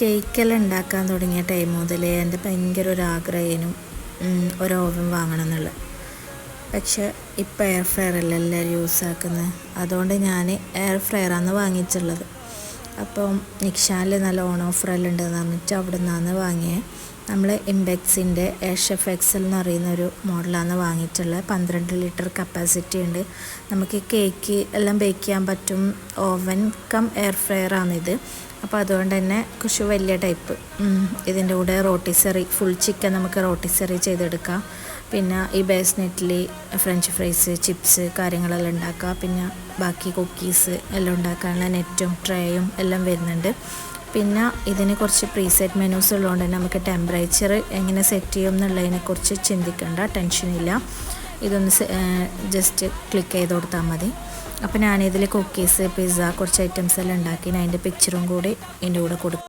കേക്കെല്ലാം ഉണ്ടാക്കാൻ തുടങ്ങിയ ടൈം മുതൽ എന്റെ ഭയങ്കര ഒരു ആഗ്രഹേനും ഒരു ഓവൻ വാങ്ങണം എന്നുള്ളത്. പക്ഷെ ഇപ്പോൾ എയർ ഫ്രയർ അല്ല എല്ലാവരും യൂസ് ആക്കുന്നത് അതുകൊണ്ട് ഞാൻ എയർ ഫ്രയറാണ് വാങ്ങിയിട്ടുള്ളത് അപ്പം നിക്ഷാനിൽ നല്ല ഓൺ ഓഫറെല്ലാം ഉണ്ടെന്ന് പറഞ്ഞിട്ട് അവിടെ നിന്നാണ് വാങ്ങിയത് നമ്മൾ ഇംബെക്സിന്റെ എഫ് എക്സൽ എന്ന് പറയുന്ന ഒരു മോഡലാണ് വാങ്ങിയിട്ടുള്ളത്. പന്ത്രണ്ട് ലിറ്റർ കപ്പാസിറ്റി ഉണ്ട്. നമുക്ക് കേക്ക് എല്ലാം ബേക്ക് ചെയ്യാൻ പറ്റും. ഓവൻ കം എയർ ഫ്രയർ ആണിത് അപ്പോൾ അതുകൊണ്ട് തന്നെ കുറച്ച് വലിയ ടൈപ്പ് ഇതിന്റെ കൂടെ റോട്ടിസറി ഫുൾ ചിക്കൻ നമുക്ക് റോട്ടിസറി ചെയ്തെടുക്കാം. പിന്നെ ഈ ബേസ് നെറ്റിൽ ഫ്രഞ്ച് ഫ്രൈസ് ചിപ്സ് കാര്യങ്ങളെല്ലാം ഉണ്ടാക്കുക. പിന്നെ ബാക്കി കുക്കീസ് എല്ലാം ഉണ്ടാക്കാനുള്ള നെറ്റും ട്രേയും എല്ലാം വരുന്നുണ്ട്. പിന്നെ ഇതിന് കുറച്ച് പ്രീസെറ്റ് മെനൂസ് ഉള്ളതുകൊണ്ട് തന്നെ നമുക്ക് ടെമ്പറേച്ചർ എങ്ങനെ സെറ്റ് ചെയ്യും എന്നുള്ളതിനെക്കുറിച്ച് ചിന്തിക്കേണ്ട ടെൻഷനില്ല ഇതൊന്ന് ജസ്റ്റ് ക്ലിക്ക് ചെയ്ത് കൊടുത്താൽ മതി. അപ്പോൾ ഞാനിതിൽ കുക്കീസ് പിസ്സ കുറച്ച് ഐറ്റംസ് എല്ലാം ഉണ്ടാക്കി അതിന്റെ പിക്ചറും കൂടി എന്റെ കൂടെ കൊടുക്കും.